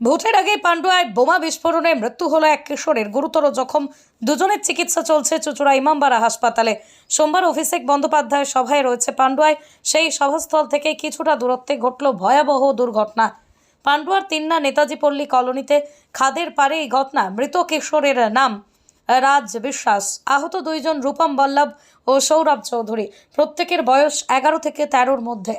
ভোটের আগে পান্ডুয়ায় বোমা বিস্ফোরণে মৃত্যু হলো এক কিশোরের। গুরুতর জখম। দুজনের চিকিৎসা চলছে চুচুড়া ইমামবাড়া হাসপাতালে। সোমবার অভিষেক বন্দ্যোপাধ্যায়ের সভায় রয়েছে পান্ডুয়ায়। সেই সভাস্থল থেকে কিছুটা দূরত্বে ঘটল ভয়াবহ দুর্ঘটনা। পান্ডুয়ার তিন্না নেতাজি পল্লী কলোনিতে খাদের পারে এই ঘটনা। মৃত কিশোরের নাম রাজ বিশ্বাস। আহত দুইজন রূপম বল্লভ ও সৌরভ চৌধুরী। প্রত্যেকের বয়স এগারো থেকে তেরোর মধ্যে।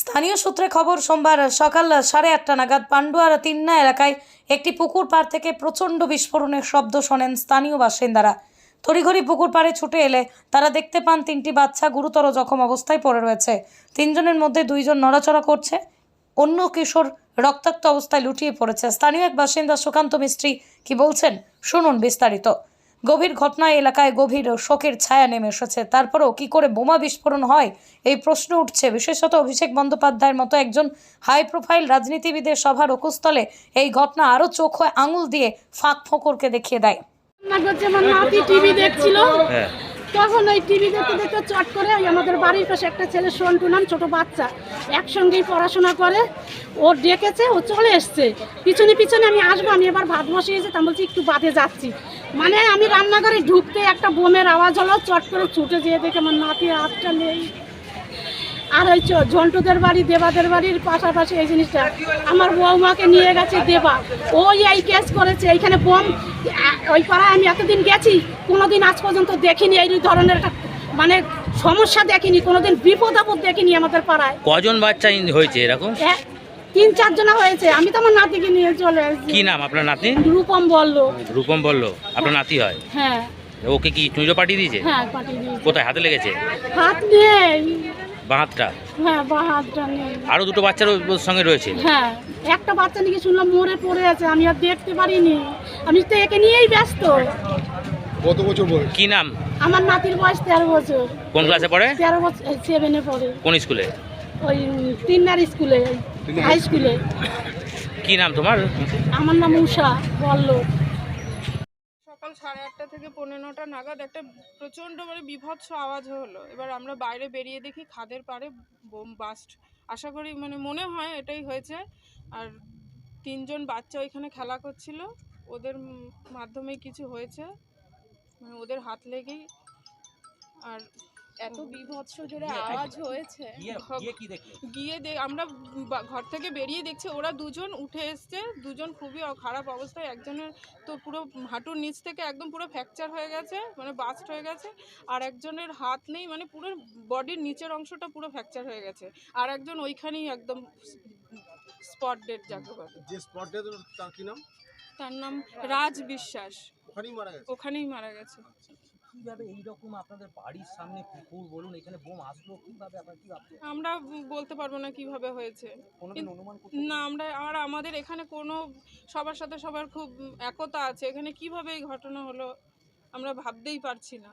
স্থানীয় সূত্রে খবর, সোমবার সকাল সাড়ে আটটা নাগাদ পান্ডুয়ার তিন্না এলাকায় একটি পুকুর পাড় থেকে প্রচণ্ড বিস্ফোরণের শব্দ শোনেন স্থানীয় বাসিন্দারা। তড়িঘড়ি পুকুর পাড়ে ছুটে এলে তারা দেখতে পান তিনটি বাচ্চা গুরুতর জখম অবস্থায় পড়ে রয়েছে। তিনজনের মধ্যে দুইজন নড়াচড়া করছে, অন্য কিশোর রক্তাক্ত অবস্থায় লুটিয়ে পড়েছে। স্থানীয় এক বাসিন্দা সুকান্ত মিস্ত্রি কি বলছেন, শুনুন বিস্তারিত। গভীর ঘটনায় এলাকায় গভীর শোকের ছায়া নেমে এসেছে। তারপরেও কি করে বোমা বিস্ফোরণ হয় এই প্রশ্ন উঠছে। বিশেষত অভিষেক বন্দ্যোপাধ্যায়ের মতো একজন হাই প্রোফাইল রাজনীতিবিদের সভার অকুস্থলে এই ঘটনা আরও চোখ আঙুল দিয়ে ফাঁক ফোঁকরকে দেখিয়ে দেয়। আমার নাতি টিভি দেখছিল। হ্যাঁ। তখন ওই টিভি দেখতে দেখতে চট করে ওই আমাদের বাড়ির পাশে একটা ছেলে সন্টু নাম ছোটো বাচ্চা, একসঙ্গেই পড়াশোনা করে, ও ডেকেছে, ও চলে এসছে। পিছনে পিছনে আমি আসব, আমি এবার ভাত বসিয়েছি তা বলছি একটু বাদে যাচ্ছি। মানে আমি রান্নাঘরে ঢুকতে একটা বোমের আওয়াজ হলো, চট করে ছুটে যেয়ে দেখে আমার নাতি হাতটা নেই। আর ওই ঝন্টুদের বাড়ি দেবাদের বাড়ির পাশাপাশি এই জিনিসটা। আমার বৌমাকে নিয়ে গেছে দেবা। ওই এই কেস করেছে এইখানে বোম ওই পাড়ায় আমি এতদিন গেছি কোনোদিন আজ পর্যন্ত দেখিনি এই ধরনের একটা মানে সমস্যা দেখিনি কোনোদিন বিপদ আপদ দেখিনি আমাদের পাড়ায়। কজন বাচ্চা হয়েছে এরকম? তিন চারজনা হয়েছে। আমি তো আমার নাতিকে নিয়ে চলে এসেছি। কি নাম আপনার নাতি? রূপম বলল। রূপম বলল আপনার নাতি হয়? হ্যাঁ। ওকে কি চুঁজো পাঠিয়ে দিয়েছে? হ্যাঁ পাঠিয়ে দিয়েছি। কোথায়? হাতে লেগেছে? হাত নেই। বাঁ হাতটা হ্যাঁ বা হাতটা নেই আরও দুটো বাচ্চার সঙ্গে রয়েছে? হ্যাঁ একটা বাচ্চা নাকি শুনলাম মরে পড়ে আছে আমি আর দেখতে পারিনি। আমি তো একে নিয়েই ব্যস্ত। কত বছর বয়স? কি নাম? আমার নাতির বয়স তেরো বছর। কোন ক্লাসে পড়ে? তেরো বছর সেভেনে পড়ে। কোন স্কুলে? ওই তিননার স্কুলে হাই স্কুলে। কি নাম তোমার? আমার নাম উষা বলল সকাল সাড়ে আটটা থেকে পৌনে নটা নাগাদ একটা প্রচণ্ড মানে বিভৎস আওয়াজ হলো। এবার আমরা বাইরে বেরিয়ে দেখি খাদের পাড়ে বোম বাস্ট। আশা করি মানে মনে হয় এটাই হয়েছে। আর তিনজন বাচ্চা ওইখানে খেলা করছিল। ওদের মাধ্যমে কিছু হয়েছে। মানে ওদের হাত লেগেই। আর এত বিভৎস জোরে আওয়াজ হয়েছে। গিয়ে দেখ আমরা ঘর থেকে বেরিয়ে দেখছি ওরা দুজন উঠে এসছে দুজন খুবই খারাপ অবস্থায় একজনের তো পুরো হাঁটুর নিচ থেকে একদম পুরো ফ্র্যাকচার হয়ে গেছে মানে বাস্ট হয়ে গেছে আর একজনের হাত নেই মানে পুরো বডির নিচের অংশটা পুরো ফ্র্যাকচার হয়ে গেছে আর একজন ওইখানেই একদম স্পট ডেড যাকে বলে। যে স্পটে তার কি নাম? তার নাম রাজ বিশ্বাস। ওখানেই মারা গেছে? ওখানেই মারা গেছে। কীভাবে এইরকম আপনাদের বাড়ির সামনে পুকুর বলুন এখানে বোম আসলো কীভাবে আপনার কি ভাবছেন? আমরা বলতে পারব না কীভাবে হয়েছে। কোনোদিন অনুমান করতে না আমরা আর আমাদের এখানে কোনো সবার সাথে সবার খুব একতা আছে। এখানে কীভাবে এই ঘটনা হলো আমরা ভাবতেই পারছি না।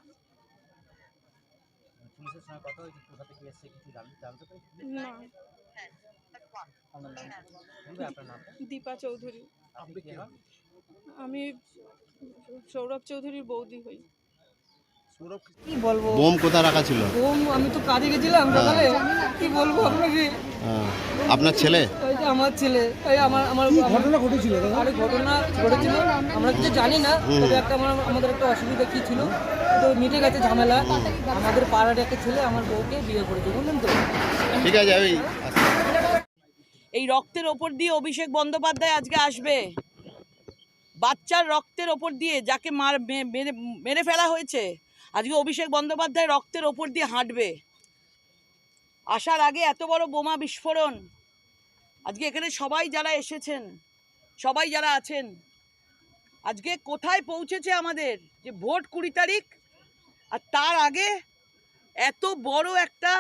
পুলিশের সঙ্গে কথা হয়েছে কোথা থেকে এসছে কিছু জানতে জানতে পেরেছি না। আপনার নাম দিবে আপনার নাম? দীপা চৌধুরী। আপনি কি হন? আমি সৌরভ চৌধুরীর বৌদি হই। কি- কি বলব? বোম কোথায় রাখা ছিল? বোম আমি তো কাজে গেছিলাম সকালে। কি বলব আপনাকে? হ্যাঁ। আপনার ছেলে? ওই যে আমার ছেলে। এই আমার আমার ঘটনা ঘটেছিল আরে ঘটনা ঘটেছিল। আমরা কিছু জানি না তবে একটা আমার আমাদের একটা অসুবিধা কি ছিল? তো মিটে গেছে ঝামেলা। আমাদের পাড়ার একটা ছেলে আমার বউকে বিয়ে করেছে বুঝলেন তো? ঠিক আছে ওই এই রক্তের ওপর দিয়ে অভিষেক বন্দ্যোপাধ্যায় আজকে আসবে। বাচ্চার রক্তের ওপর দিয়ে যাকে মার মেরে মেরে ফেলা হয়েছে। আজকে অভিষেক বন্দ্যোপাধ্যায় রক্তের ওপর দিয়ে হাঁটবে। আসার আগে এত বড় বোমা বিস্ফোরণ। আজকে এখানে সবাই যারা এসেছেন, সবাই যারা আছেন, আজকে কোথায় পৌঁছেছে আমাদের যে ভোট কুড়ি তারিখ? আর তার আগে এত বড় একটা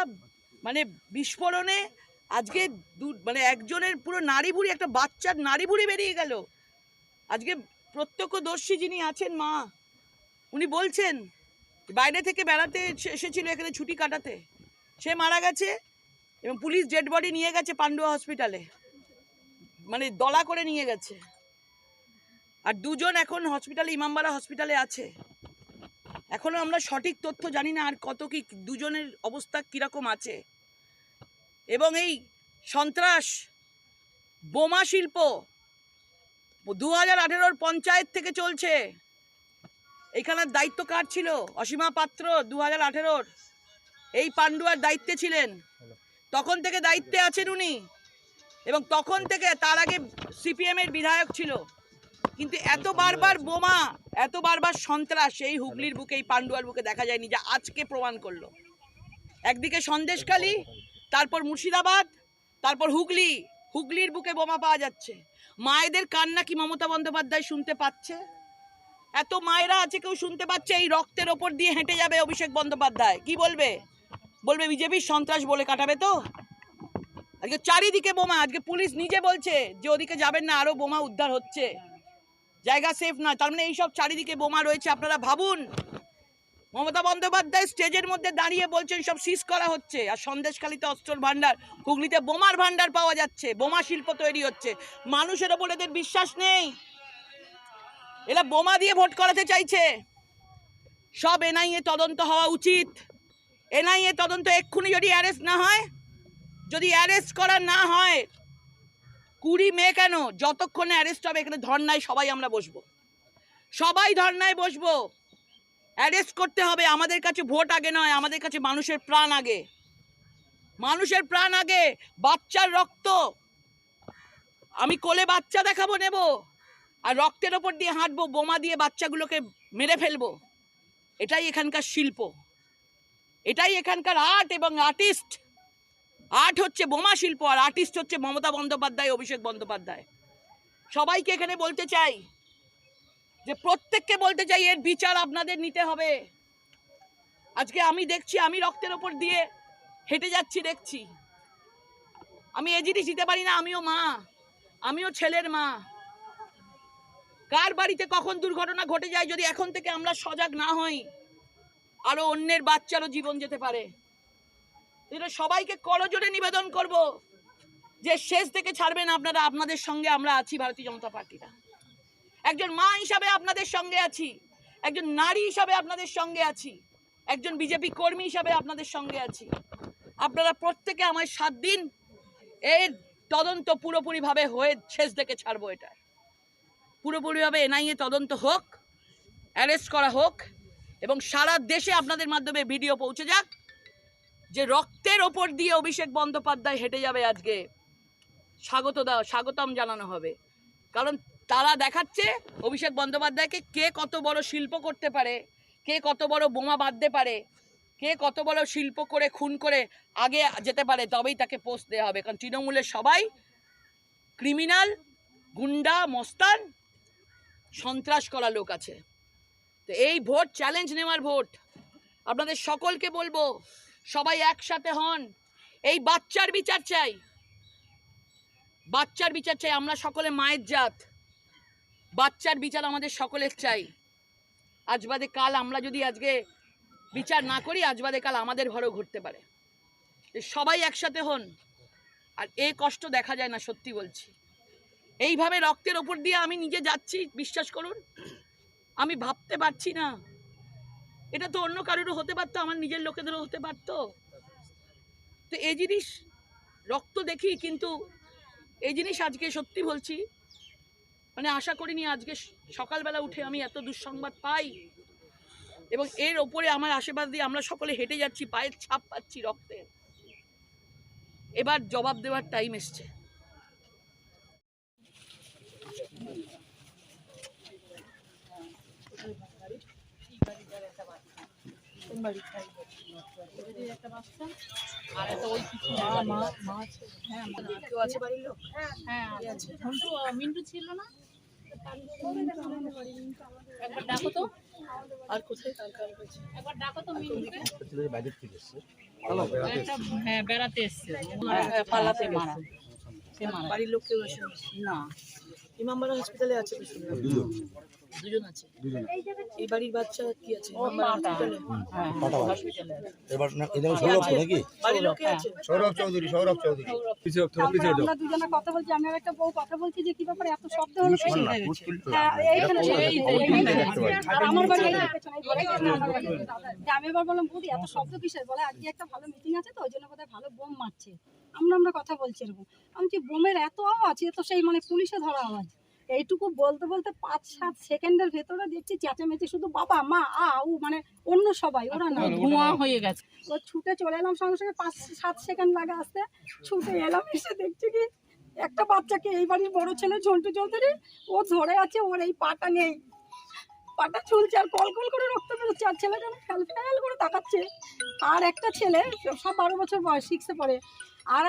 মানে বিস্ফোরণে আজকে দু মানে একজনের পুরো নারী ভুড়ি একটা বাচ্চার নারী ভুড়ি বেরিয়ে গেল। আজকে প্রত্যক্ষদর্শী যিনি আছেন মা, উনি বলছেন বাইরে থেকে বেড়াতে এসে- এসেছিল এখানে ছুটি কাটাতে। সে মারা গেছে এবং পুলিশ ডেড বডি নিয়ে গেছে পান্ডুয়া হসপিটালে। মানে দলা করে নিয়ে গেছে। আর দুজন এখন হসপিটালে, ইমামবাড়া হসপিটালে আছে। এখনও আমরা সঠিক তথ্য জানি না আর কত কি, দুজনের অবস্থা কীরকম আছে। এবং এই সন্ত্রাস, বোমা শিল্প দু হাজার আঠেরোর পঞ্চায়েত থেকে চলছে। এইখানের দায়িত্ব কার ছিল? অসীমা পাত্র দু হাজার আঠেরোর। এই পান্ডুয়ার দায়িত্বে ছিলেন। তখন থেকে দায়িত্বে আছেন উনি। এবং তখন থেকে তার আগে সিপিএমের বিধায়ক ছিল। কিন্তু এত বারবার বোমা, এত বারবার সন্ত্রাস এই হুগলির বুকে, এই পান্ডুয়ার বুকে দেখা যায়নি যা আজকে প্রমাণ করল। একদিকে সন্দেশখালী, তারপর মুর্শিদাবাদ, তারপর হুগলি। হুগলির বুকে বোমা পাওয়া যাচ্ছে। মায়েদের কান্না কি মমতা বন্দ্যোপাধ্যায় শুনতে পাচ্ছে? এত মায়েরা আছে, কেউ শুনতে পাচ্ছে? এই রক্তের ওপর দিয়ে হেঁটে যাবে অভিষেক বন্দ্যোপাধ্যায়। কি বলবে? বলবে বিজেপির সন্ত্রাস বলে কাটাবে তো? আজকে চারিদিকে বোমা, আজকে পুলিশ নিজে বলছে যে ওদিকে যাবেন না, আরও বোমা উদ্ধার হচ্ছে। জায়গা সেফ নয়, তার মানে এইসব চারিদিকে বোমা রয়েছে, আপনারা ভাবুন। মমতা বন্দ্যোপাধ্যায় স্টেজের মধ্যে দাঁড়িয়ে বলছেন সব সিজ করা হচ্ছে। আর সন্দেশখালিতে অস্ত্রর ভান্ডার হুগলিতে বোমার ভান্ডার পাওয়া যাচ্ছে, বোমা শিল্প তৈরি হচ্ছে। মানুষের ওপর এদের বিশ্বাস নেই। এরা বোমা দিয়ে ভোট করাতে চাইছে। সব এনআইএ তদন্ত হওয়া উচিত। এনআইএ তদন্ত এক্ষুনি যদি অ্যারেস্ট না হয়, যদি অ্যারেস্ট করা না হয়, কুড়ি মে কেন? যতক্ষণে অ্যারেস্ট হবে, এখানে ধর্নায় সবাই আমরা বসবো। সবাই ধর্নায় বসবো। অ্যারেস্ট করতে হবে, আমাদের কাছে ভোট আগে নয়, আমাদের কাছে মানুষের প্রাণ আগে। মানুষের প্রাণ আগে, বাচ্চার রক্ত। আমি কোলে বাচ্চা দেখাবো, নেব। আর রক্তের ওপর দিয়ে হাঁটবো, বোমা দিয়ে বাচ্চাগুলোকে মেরে ফেলব, এটাই এখানকার শিল্প। এটাই এখানকার আর্ট এবং আর্টিস্ট। আর্ট হচ্ছে বোমা শিল্প আর আর্টিস্ট হচ্ছে মমতা বন্দ্যোপাধ্যায়, অভিষেক বন্দ্যোপাধ্যায়। সবাইকে এখানে বলতে চাই যে প্রত্যেককে বলতে চাই এর বিচার আপনাদের নিতে হবে। আজকে আমি দেখছি, আমি রক্তের ওপর দিয়ে হেঁটে যাচ্ছি, দেখছি। আমি এ জিনিস দিতে পারি না, আমিও মা, আমিও ছেলের মা। কার বাড়িতে কখন দুর্ঘটনা ঘটে যায় যদি এখন থেকে আমরা সজাগ না হই? আরও অন্যের বাচ্চারও জীবন যেতে পারে। এটা সবাইকে করজোরে নিবেদন করব যে শেষ থেকে ছাড়বেন আপনারা, আপনাদের সঙ্গে আমরা আছি ভারতীয় জনতা পার্টিরা। একজন মা হিসাবে আপনাদের সঙ্গে আছি, একজন নারী হিসাবে আপনাদের সঙ্গে আছি, একজন বিজেপি কর্মী হিসাবে আপনাদের সঙ্গে আছি। আপনারা প্রত্যেকে আমায় সাত দিন এর তদন্ত পুরোপুরিভাবে হয়ে শেষ থেকে ছাড়বো এটা পুরোপুরিভাবে এনআইএ তদন্ত হোক, অ্যারেস্ট করা হোক, এবং সারা দেশে আপনাদের মাধ্যমে ভিডিও পৌঁছে যাক যে রক্তের ওপর দিয়ে অভিষেক বন্দ্যোপাধ্যায় হেঁটে যাবে আজকে। স্বাগত দেওয়া স্বাগতম জানানো হবে। কারণ তারা দেখাচ্ছে অভিষেক বন্দ্যোপাধ্যায়কে কে কত বড় শিল্প করতে পারে, কে কত বড় বোমা বাঁধতে পারে, কে কত বড় শিল্প করে, খুন করে আগে যেতে পারে, তবেই তাকে পোস্ট দেওয়া হবে। কারণ তৃণমূলের সবাই ক্রিমিনাল গুন্ডা, মস্তান সন্ত্রাস করা লোক আছে। তো এই ভোট চ্যালেঞ্জ নেওয়ার ভোট। আপনাদের সকলকে বলব, সবাই একসাথে হন। এই বাচ্চার বিচার চাই। বাচ্চার বিচার চাই, আমরা সকলে মায়ের জাত। বাচ্চার বিচার আমাদের সকলের চাই। আজ বাদে কাল আমরা যদি আজকে বিচার না করি, আজ বাদে কাল আমাদের ঘরেও ঘটতে পারে। সবাই একসাথে হন। আর এ কষ্ট দেখা যায় না, সত্যি বলছি। এইভাবে রক্তের ওপর দিয়ে আমি নিজে যাচ্ছি, বিশ্বাস করুন। আমি ভাবতে পারছি না। এটা তো অন্য কারোরও হতে পারতো, আমার নিজের লোকেদেরও হতে পারতো। তো এই জিনিস, রক্ত দেখি কিন্তু এই জিনিস আজকে সত্যি বলছি মানে আশা করিনি আজকে সকালবেলা উঠে আমি এত দুঃসংবাদ পাই। এবং এর ওপরে আমার আশেপাশ দিয়ে আমরা সকলে হেঁটে যাচ্ছি, পায়ের ছাপ পাচ্ছি রক্তের এবার জবাব দেওয়ার টাইম এসছে। আর কোথায়? কার কার হয়েছে। হ্যাঁ বেড়াতে এসছে। হ্যাঁ, পালাতে মারা বাড়ির লোক কেউ আসে না। না ইমামবাড়া হসপিটালে আছে তো। দুজন আছে। এই বাড়ির বাচ্চা কি আছে? এবার এদের সৌরভ নাকি? বাড়ির লোকে আছে। সৌরভ চৌধুরী সৌরভ চৌধুরী। তারপরে আমরা দুজনে কথা বলছি আমি আর একটা বউ কথা বলছি যে কি ব্যাপারে এত শব্দ হলো। হ্যাঁ, আমার বাড়ি আমি এবার বললাম এত শব্দ কিসের? বলে আজকে একটা ভালো মিটিং আছে তো ওই জন্য বোধহয় ভালো বোম মারছে। আমরা আমরা কথা বলছি এরকম। আমি কি বোমের এত আওয়াজ এ তো সেই মানে পুলিশে ধরা আওয়াজ। এইটুকু বলতে বলতে পাঁচ সাত সেকেন্ডের ভেতরে দেখছি চেঁচামেচি শুধু বাবা মা আ উ মানে অন্য সবাই ওরা না ধোঁয়া হয়ে গেছে। ও ছুটে চলে এলাম সঙ্গে সঙ্গে পাঁচ সাত সেকেন্ড লাগে আসতে ছুটে এলাম এসে দেখছি কি একটা বাচ্চাকে এই বাড়ির বড় ছেলে ঝন্টু চৌধুরী ও ধরে আছে ওর এই পাটা নেই। পাটা ঝুলছে আর কল কল করে রক্ত বেরোচ্ছে আর ছেলে ছেলেটা ফেল ফেল করে তাকাচ্ছে। আর একটা ছেলে সব বারো বছর বয়স সিক্সে পড়ে। আর